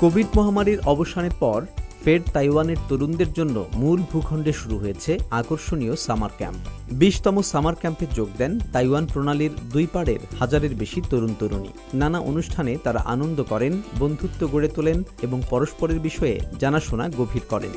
Covid মহামারীর অবসানের পর ফের তাইওয়ানের তরুণদের জন্য মূল ভূখণ্ডে শুরু হয়েছে আকর্ষণীয় সামার ক্যাম্প। বিশতম সামার ক্যাম্পে যোগ দেন তাইওয়ান প্রণালীর দুই পাড়ের হাজারের বেশি তরুণ তরুণী। নানা অনুষ্ঠানে তারা আনন্দ করেন, বন্ধুত্ব গড়ে তোলেন এবং পরস্পরের বিষয়ে জানাশোনা গভীর করেন।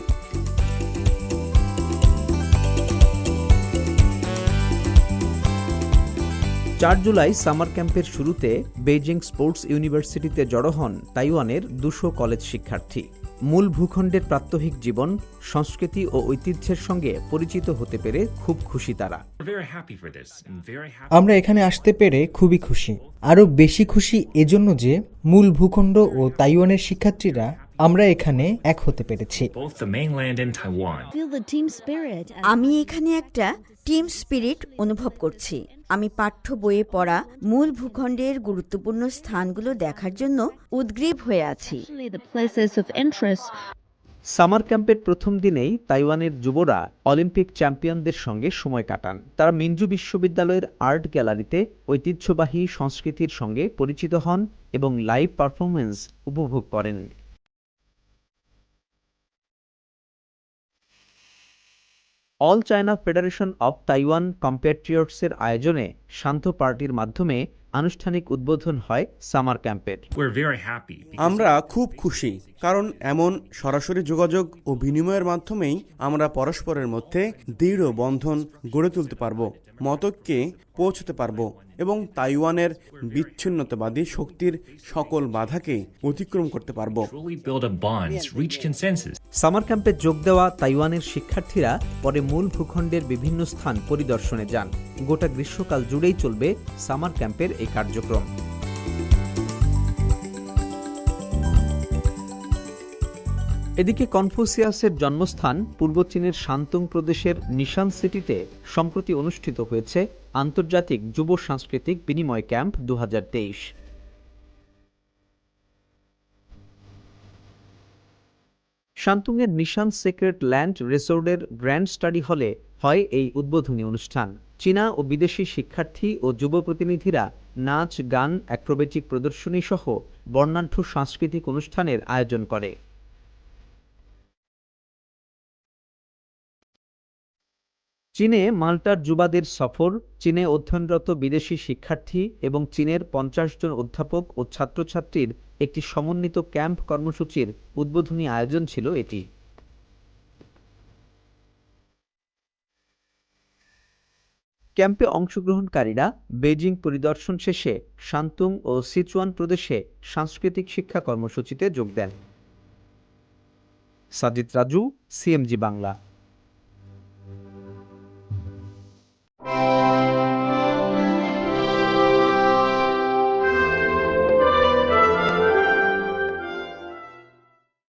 চার জুলাই সামার ক্যাম্পের শুরুতে বেইজিং স্পোর্টস ইউনিভার্সিটিতে জড়ো হন তাইওয়ানের দুশো কলেজ শিক্ষার্থী মূল ভূখণ্ডের প্রাত্যহিক জীবন সংস্কৃতি ও ঐতিহ্যের সঙ্গে পরিচিত হতে পেরে খুব খুশি তারা. আমরা এখানে আসতে পেরে খুবই খুশি আরও বেশি খুশি এজন্য যে মূল ভূখণ্ড ও তাইওয়ানের শিক্ষার্থীরা আমরা এখানে এক হতে পেরেছি. আমি এখানে একটা টিম স্পিরিট অনুভব করছি। আমি পাঠ্য বইয়ে পড়া মূল ভূখণ্ডের গুরুত্বপূর্ণ স্থানগুলো দেখার জন্য উদ্গ্রীব হয়ে আছি. সামার ক্যাম্পের প্রথম দিনেই তাইওয়ানের যুবরা অলিম্পিক চ্যাম্পিয়নদের সঙ্গে সময় কাটান। তারা মিনজু বিশ্ববিদ্যালয়ের আর্ট গ্যালারিতে ঐতিহ্যবাহী সংস্কৃতির সঙ্গে পরিচিত হন এবং লাইভ পারফরমেন্স উপভোগ করেন। All China federation of Taiwan কম্পেট্রিয়টসের আয়োজনে শান্ত পার্টির মাধ্যমে আনুষ্ঠানিক উদ্বোধন হয় সামার ক্যাম্পের। আমরা খুব খুশি কারণ এমন সরাসরি যোগাযোগ ও বিনিময়ের মাধ্যমেই আমরা পরস্পরের মধ্যে দৃঢ় বন্ধন গড়ে তুলতে পারব মতককে পৌঁছতে পারব। এবং তাইওয়ানের বিচ্ছিন্নতাবাদী শক্তির সকল বাধাকে অতিক্রম করতে পারব. সামার ক্যাম্পে যোগ দেওয়া তাইওয়ানের শিক্ষার্থীরা পরে মূল ভূখণ্ডের বিভিন্ন স্থান পরিদর্শনে যান। গোটা গ্রীষ্মকাল জুড়েই চলবে সামার ক্যাম্পের এই কার্যক্রম। এদিকে কনফুসিয়াসের জন্মস্থান পূর্ব চীনের শান্তুং প্রদেশের নিশান সিটিতে সম্প্রতি অনুষ্ঠিত হয়েছে আন্তর্জাতিক যুব সাংস্কৃতিক বিনিময় ক্যাম্প দু শান্তুংয়ের নিশান সিক্রেট ল্যান্ড রিসোর্টের গ্র্যান্ড স্টাডি হলে হয় এই উদ্বোধনী অনুষ্ঠান। চীনা ও বিদেশি শিক্ষার্থী ও যুব প্রতিনিধিরা নাচ, গান, অ্যাক্রোবেটিক প্রদর্শনী সহ বর্ণাঢ্য সাংস্কৃতিক অনুষ্ঠানের আয়োজন করে। চীনে মাল্টার যুবাদের সফর, চীনে অধ্যয়নরত বিদেশি শিক্ষার্থী এবং চীনের পঞ্চাশ জন অধ্যাপক ও ছাত্রছাত্রীর একটি সমন্বিত ক্যাম্প কর্মসূচির উদ্বোধনী আয়োজন ছিল এটি। ক্যাম্পে অংশগ্রহণকারীরা বেজিং পরিদর্শন শেষে শান্তুং ও সিচুয়ান প্রদেশে সাংস্কৃতিক শিক্ষা কর্মসূচিতে যোগ দেন। Sajid Raju, CMG Bangla. Thank you.